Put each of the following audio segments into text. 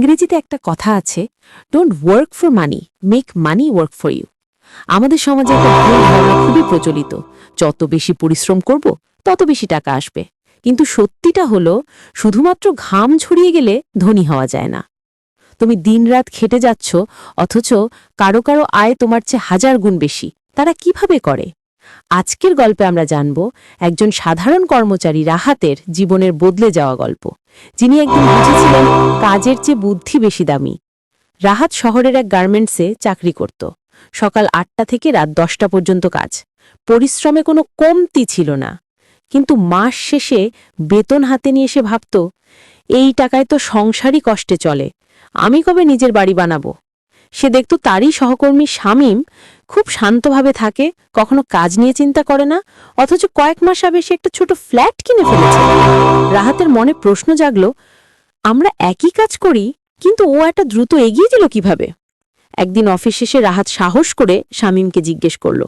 ইংরেজিতে একটা কথা আছে don't work for money make money work for you আমাদের সমাজে একটা খুবই প্রচলিত, যত বেশি পরিশ্রম করব, তত বেশি টাকা আসবে। কিন্তু সত্যিটা হলো, শুধুমাত্র ঘাম ছড়িয়ে গেলে ধনী হওয়া যায় না। তুমি দিনরাত খেটে যাচ্ছ, অথচ কারও কারও আয় তোমার চেয়ে হাজার গুণ বেশি, তারা কীভাবে করে? আজকের গল্পে আমরা জানব, একজন সাধারণ কর্মচারী রাহাতের জীবনের বদলে যাওয়া গল্প। যিনি একদিন বুঝেছিলেন কাজের চেয়ে বুদ্ধি বেশি দামি। রাহাত শহরের এক গার্মেন্টসে চাকরি করত। সকাল আটটা থেকে রাত দশটা পর্যন্ত কাজ। পরিশ্রমে কোনো কমতি ছিল না। কিন্তু মাস শেষে বেতন হাতে নিয়ে এসে ভাবত, এই টাকায় তো সংসারই কষ্টে চলে। আমি কবে নিজের বাড়ি বানাবো? সে দেখত তারই সহকর্মী শামীম খুব শান্তভাবে থাকে, কখনো কাজ নিয়ে চিন্তা করে না, অথচ কয়েক মাস আগে সে একটা ছোট ফ্ল্যাট কিনে ফেলেছে। রাহাতের মনে প্রশ্ন জাগল, আমরা একই কাজ করি, কিন্তু ও একটা দ্রুত এগিয়ে দিল কীভাবে? একদিন অফিস শেষে রাহাত সাহস করে শামীমকে জিজ্ঞেস করল,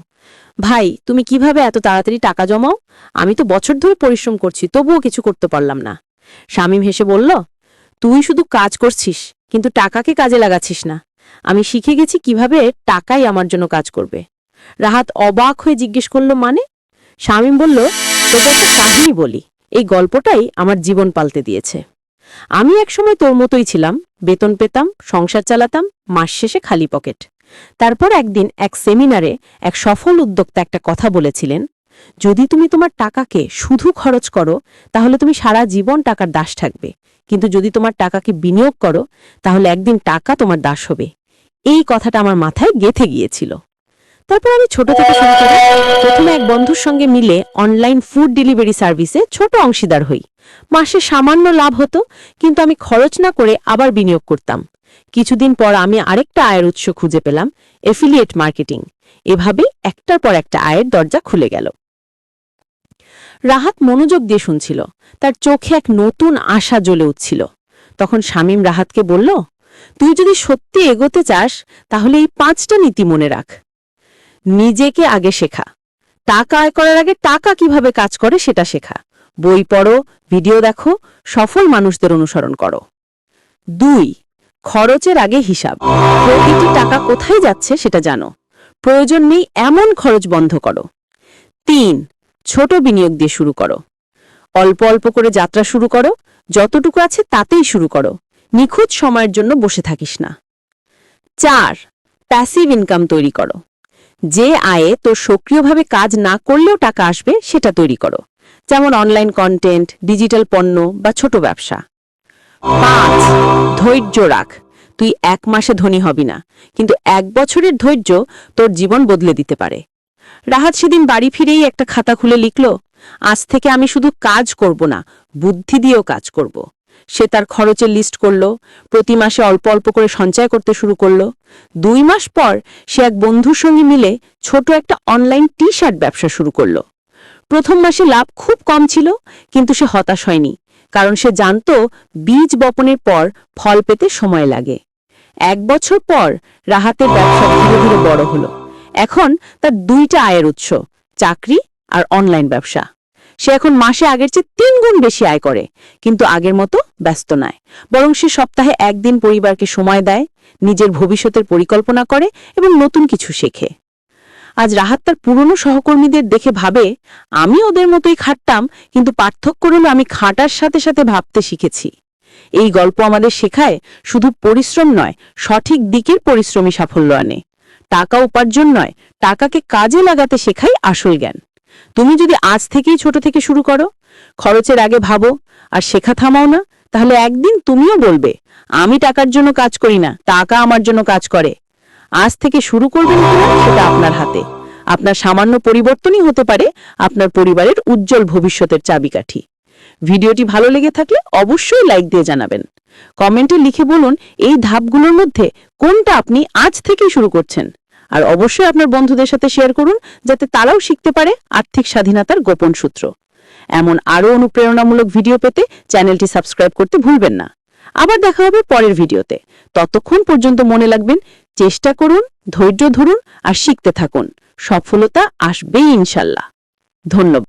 ভাই, তুমি কীভাবে এত তাড়াতাড়ি টাকা জমাও? আমি তো বছর ধরে পরিশ্রম করছি, তবুও কিছু করতে পারলাম না। শামীম হেসে বলল, তুই শুধু কাজ করছিস, কিন্তু টাকাকে কাজে লাগাচ্ছিস না। আমি শিখে গেছি কীভাবে টাকাই আমার জন্য কাজ করবে। রাহাত অবাক হয়ে জিজ্ঞেস করল মানে? শামীম বলল, তোকে একটা কাহিনী বলি। এই গল্পটাই আমার জীবন পাল্টে দিয়েছে। আমি একসময় তোর মতোই ছিলাম। বেতন পেতাম, সংসার চালাতাম, মাস শেষে খালি পকেট। তারপর একদিন এক সেমিনারে এক সফল উদ্যোক্তা একটা কথা বলেছিলেন যদি তুমি তোমার টাকাকে শুধু খরচ করো, তাহলে তুমি সারা জীবন টাকার দাস থাকবে। কিন্তু যদি তোমার টাকাকে বিনিয়োগ করো, তাহলে একদিন টাকা তোমার দাস হবে। এই কথাটা আমার মাথায় গেথে গিয়েছিল। তারপর আমি ছোট থেকে শুরু করি প্রথমে এক বন্ধুর সঙ্গে মিলে অনলাইন ফুড ডেলিভারি সার্ভিসে ছোট অংশীদার হই। মাসে সামান্য লাভ হতো, কিন্তু আমি খরচ না করে আবার বিনিয়োগ করতাম। কিছুদিন পর আমি আরেকটা আয়ের উৎস খুঁজে পেলাম এফিলিয়েট মার্কেটিং এভাবেই একটার পর একটা আয়ের দরজা খুলে গেল। রাহাত মনোযোগ দিয়ে শুনছিল। তার চোখে এক নতুন আশা জ্বলে উঠছিল। তখন শামীম রাহাতকে বলল, তুই যদি সত্যি এগোতে চাস, তাহলে এই পাঁচটা নীতি মনে রাখ। নিজেকে আগে শেখা। টাকা আয় করার আগে টাকা কীভাবে কাজ করে সেটা শেখা। বই পড়ো, ভিডিও দেখো, সফল মানুষদের অনুসরণ করো। দুই, খরচের আগে হিসাব। প্রতিটি টাকা কোথায় যাচ্ছে সেটা জানো। প্রয়োজন নেই এমন খরচ বন্ধ করো। তিন ছোট বিনিয়োগ দিয়ে শুরু করো। অল্প অল্প করে যাত্রা শুরু করো, যতটুকু আছে তাতেই শুরু করো। নিখুঁত সময়ের জন্য বসে থাকিস না। চার প্যাসিভ ইনকাম তৈরি করো। যে আয়ে তোর সক্রিয়ভাবে কাজ না করলেও টাকা আসবে, সেটা তৈরি করো। যেমন অনলাইন কন্টেন্ট ডিজিটাল পণ্য বা ছোট ব্যবসা। পাঁচ, ধৈর্য রাখ। তুই এক মাসে ধনী হবি না, কিন্তু এক বছরের ধৈর্য তোর জীবন বদলে দিতে পারে। রাহাত সেদিন বাড়ি ফিরেই একটা খাতা খুলে লিখল, আজ থেকে আমি শুধু কাজ করব না, বুদ্ধি দিয়েও কাজ করব। সে তার খরচের লিস্ট করল, প্রতি মাসে অল্প অল্প করে সঞ্চয় করতে শুরু করল। দুই মাস পর সে এক বন্ধুর সঙ্গে মিলে ছোট একটা অনলাইন টি শার্ট ব্যবসা শুরু করল। প্রথম মাসে লাভ খুব কম ছিল, কিন্তু সে হতাশ হয়নি, কারণ সে জানত বীজ বপনের পর ফল পেতে সময় লাগে। এক বছর পর রাহাতের ব্যবসা ধীরে ধীরে বড় হলো। এখন তার দুইটা আয়ের উৎস, চাকরি আর অনলাইন ব্যবসা। সে এখন মাসে আগের চেয়ে তিন গুণ বেশি আয় করে, কিন্তু আগের মতো ব্যস্ত নয়। বরং সে সপ্তাহে একদিন পরিবারকে সময় দেয়, নিজের ভবিষ্যতের পরিকল্পনা করে এবং নতুন কিছু শেখে। আজ রাহাত তার পুরনো সহকর্মীদের দেখে ভাবে, আমি ওদের মতোই খাটতাম, কিন্তু পার্থক্য হলো আমি খাটার সাথে সাথে ভাবতে শিখেছি। এই গল্প আমাদের শেখায় শুধু পরিশ্রম নয়, সঠিক দিকের পরিশ্রমী সাফল্য আনে। টাকা উপার্জন নয়, টাকাকে কাজে লাগাতে শেখাই আসল জ্ঞান। তুমি যদি আজ থেকেই ছোট থেকে শুরু করো, খরচের আগে ভাবো, আর শেখা থামাও না, তাহলে একদিন তুমিও বলবে, আমি টাকার জন্য কাজ করি না, টাকা আমার জন্য কাজ করে। আজ থেকে শুরু করবেন কিনা সেটা আপনার হাতে। আপনার সামান্য পরিবর্তনই হতে পারে আপনার পরিবারের উজ্জ্বল ভবিষ্যতের চাবিকাঠি। ভিডিওটি ভালো লেগে থাকলে অবশ্যই লাইক দিয়ে জানাবেন। কমেন্টে লিখে বলুন, এই ধাপগুলোর মধ্যে কোনটা আপনি আজ থেকেই শুরু করছেন? আর অবশ্যই আপনার বন্ধুদের সাথে শেয়ার করুন যাতে তারাও শিখতে পারে আর্থিক স্বাধীনতার গোপন সূত্র। এমন আরও অনুপ্রেরণামূলক ভিডিও পেতে চ্যানেলটি সাবস্ক্রাইব করতে ভুলবেন না। আবার দেখা হবে পরের ভিডিওতে ততক্ষণ পর্যন্ত মনে লাগবেন চেষ্টা করুন, ধৈর্য ধরুন আর শিখতে থাকুন। সফলতা আসবেই ইনশাল্লাহ। ধন্যবাদ।